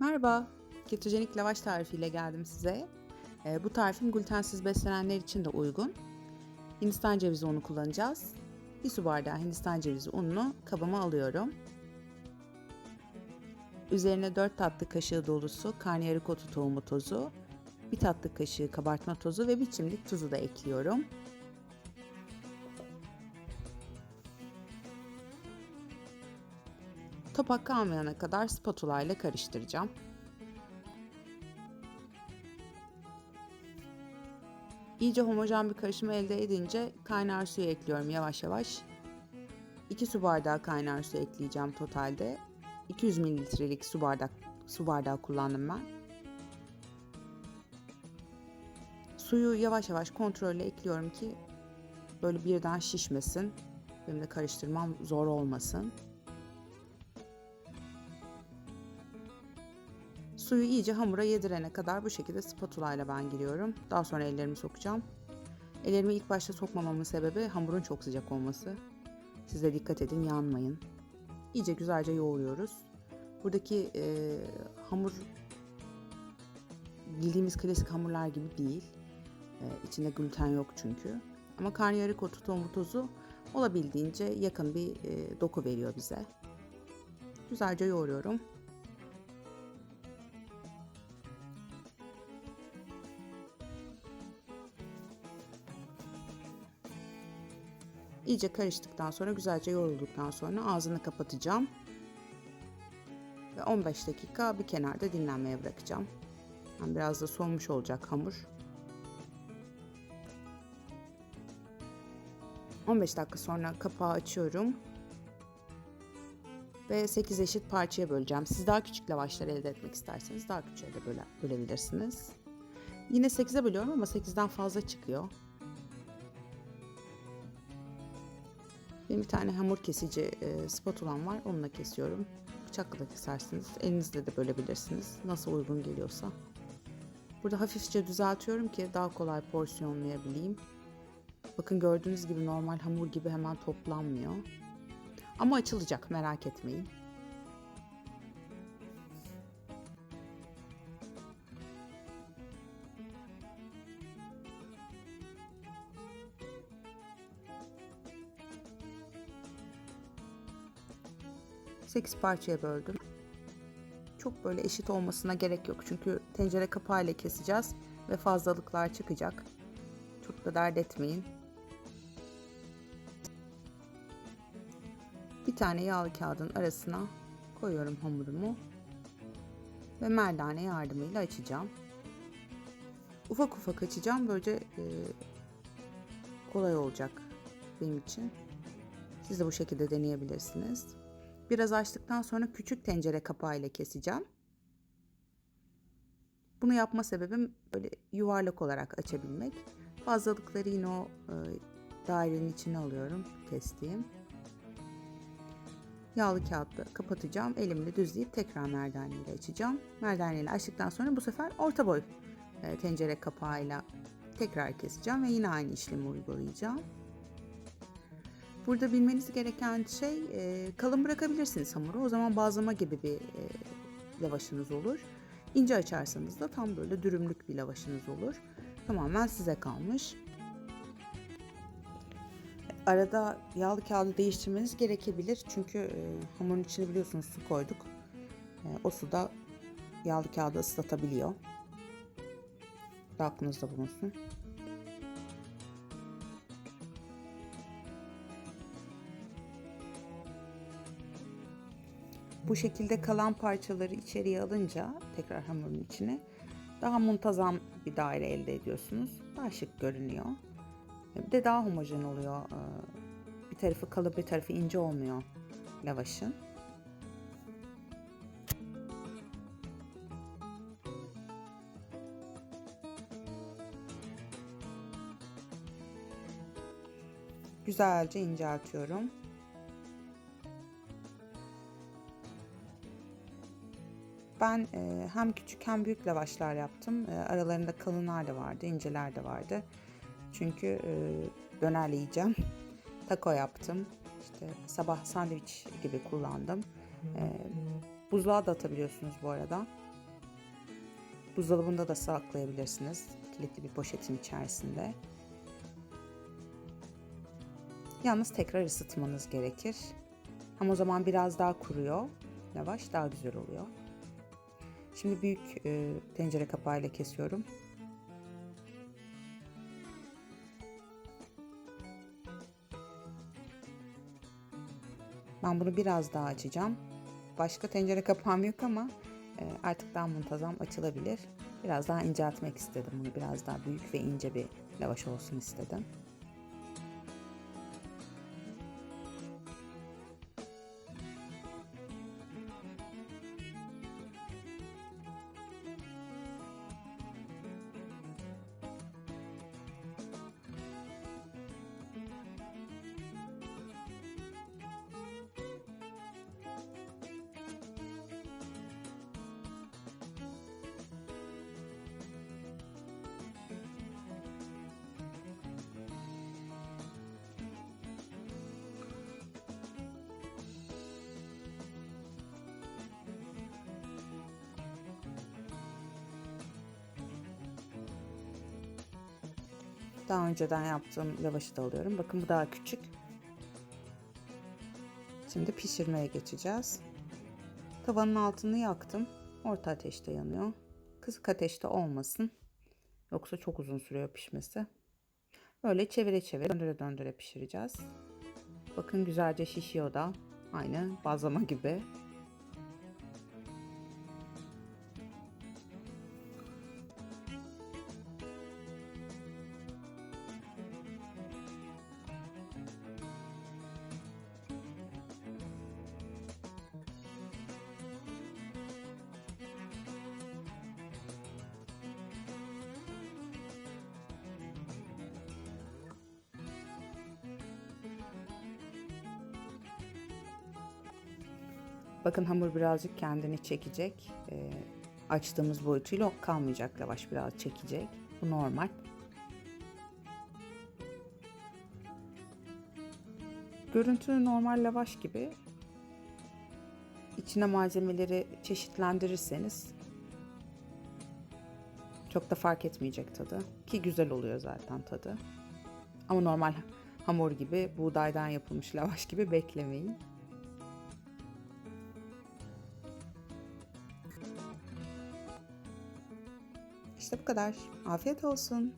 Merhaba, ketojenik lavaş tarifiyle geldim size. Ee, bu tarifim glutensiz beslenenler için de uygun. Hindistan cevizi unu kullanacağız. Bir su bardağı Hindistan cevizi ununu kabıma alıyorum. Üzerine 4 tatlı kaşığı dolusu karnıyarık otu tohumu tozu, 1 tatlı kaşığı kabartma tozu ve bir çimdik tuzu da ekliyorum. Topak kalmayana kadar spatula ile karıştıracağım. İyice homojen bir karışım elde edince kaynar suyu ekliyorum yavaş yavaş. 2 su bardağı kaynar su ekleyeceğim totalde. 200 mililitrelik su bardak su bardağı kullandım ben. Suyu yavaş yavaş kontrolle ekliyorum ki böyle birden şişmesin. Benim de karıştırmam zor olmasın. Suyu iyice hamura yedirene kadar bu şekilde spatula ile ben giriyorum. Daha sonra ellerimi sokacağım. Ellerimi ilk başta sokmamamın sebebi hamurun çok sıcak olması. Siz de dikkat edin yanmayın. İyice güzelce yoğuruyoruz. Buradaki e, hamur bildiğimiz klasik hamurlar gibi değil. E, içinde gluten yok çünkü. Ama karnıyarık otu tohumu tozu olabildiğince yakın bir e, doku veriyor bize. Güzelce yoğuruyorum. İyice karıştıktan sonra güzelce yoğrulduktan sonra ağzını kapatacağım. Ve 15 dakika bir kenarda dinlenmeye bırakacağım. Yani biraz da soğumuş olacak hamur. 15 dakika sonra kapağı açıyorum. Ve 8 eşit parçaya böleceğim. Siz daha küçük lavaşlar elde etmek isterseniz daha küçüğe de böle, bölebilirsiniz. Yine 8'e bölüyorum ama 8'den fazla çıkıyor. Benim bir tane hamur kesici e, spatulam var. Onunla kesiyorum. Bıçakla da kesersiniz. Elinizle de bölebilirsiniz. Nasıl uygun geliyorsa. Burada hafifçe düzeltiyorum ki daha kolay porsiyonlayabileyim. Bakın gördüğünüz gibi normal hamur gibi hemen toplanmıyor. Ama açılacak merak etmeyin. Sekiz parçaya böldüm. Çok böyle eşit olmasına gerek yok. Çünkü tencere kapağıyla keseceğiz ve fazlalıklar çıkacak. Çok da dert etmeyin. Bir tane yağlı kağıdın arasına koyuyorum hamurumu ve merdane yardımıyla açacağım. Ufak ufak açacağım. Böylece e, kolay olacak benim için. Siz de bu şekilde deneyebilirsiniz. Biraz açtıktan sonra küçük tencere kapağıyla keseceğim. Bunu yapma sebebim böyle yuvarlak olarak açabilmek. Fazlalıkları yine o e, dairenin içine alıyorum kestiğim. Yağlı kağıtla kapatacağım. Elimle düzleyip tekrar merdaneyle açacağım. Merdaneyle açtıktan sonra bu sefer orta boy e, tencere kapağıyla tekrar keseceğim ve yine aynı işlemi uygulayacağım. Burada bilmeniz gereken şey e, kalın bırakabilirsiniz hamuru. O zaman bazlama gibi bir e, lavaşınız olur. İnce açarsanız da tam böyle dürümlük bir lavaşınız olur. Tamamen size kalmış. Arada yağlı kağıdı değiştirmeniz gerekebilir. Çünkü e, hamurun içine biliyorsunuz su koyduk. E, o su da yağlı kağıdı ıslatabiliyor. Da aklınızda bulunsun. Bu şekilde kalan parçaları içeriye alınca tekrar hamurun içine daha muntazam bir daire elde ediyorsunuz. Daha şık görünüyor. Bir de daha homojen oluyor. Bir tarafı kalıp bir tarafı ince olmuyor lavaşın. Güzelce inceltiyorum. Ben e, hem küçük hem büyük lavaşlar yaptım. E, aralarında kalınlar da vardı, inceler de vardı. Çünkü e, dönerle yiyeceğim. Taco yaptım. İşte sabah sandviç gibi kullandım. E, buzluğa da atabiliyorsunuz bu arada. Buzdolabında da saklayabilirsiniz. Kilitli bir poşetin içerisinde. Yalnız tekrar ısıtmanız gerekir. Ama o zaman biraz daha kuruyor. Lavaş daha güzel oluyor. Şimdi büyük e, tencere kapağıyla kesiyorum. Ben bunu biraz daha açacağım. Başka tencere kapağım yok ama e, artık daha muntazam açılabilir. Biraz daha inceltmek istedim bunu. Biraz daha büyük ve ince bir lavaş olsun istedim. Daha önceden yaptığım lavaşı da alıyorum. Bakın bu daha küçük. Şimdi pişirmeye geçeceğiz. Tavanın altını yaktım. Orta ateşte yanıyor. Kısık ateşte olmasın. Yoksa çok uzun sürüyor pişmesi. Böyle çevire çevire döndüre döndüre pişireceğiz. Bakın güzelce şişiyor da. Aynı bazlama gibi. Bakın hamur birazcık kendini çekecek. Ee, açtığımız boyutuyla kalmayacak lavaş biraz çekecek. Bu normal. Görüntü normal lavaş gibi. İçine malzemeleri çeşitlendirirseniz çok da fark etmeyecek tadı. Ki güzel oluyor zaten tadı. Ama normal hamur gibi buğdaydan yapılmış lavaş gibi beklemeyin. Bu kadar. Afiyet olsun.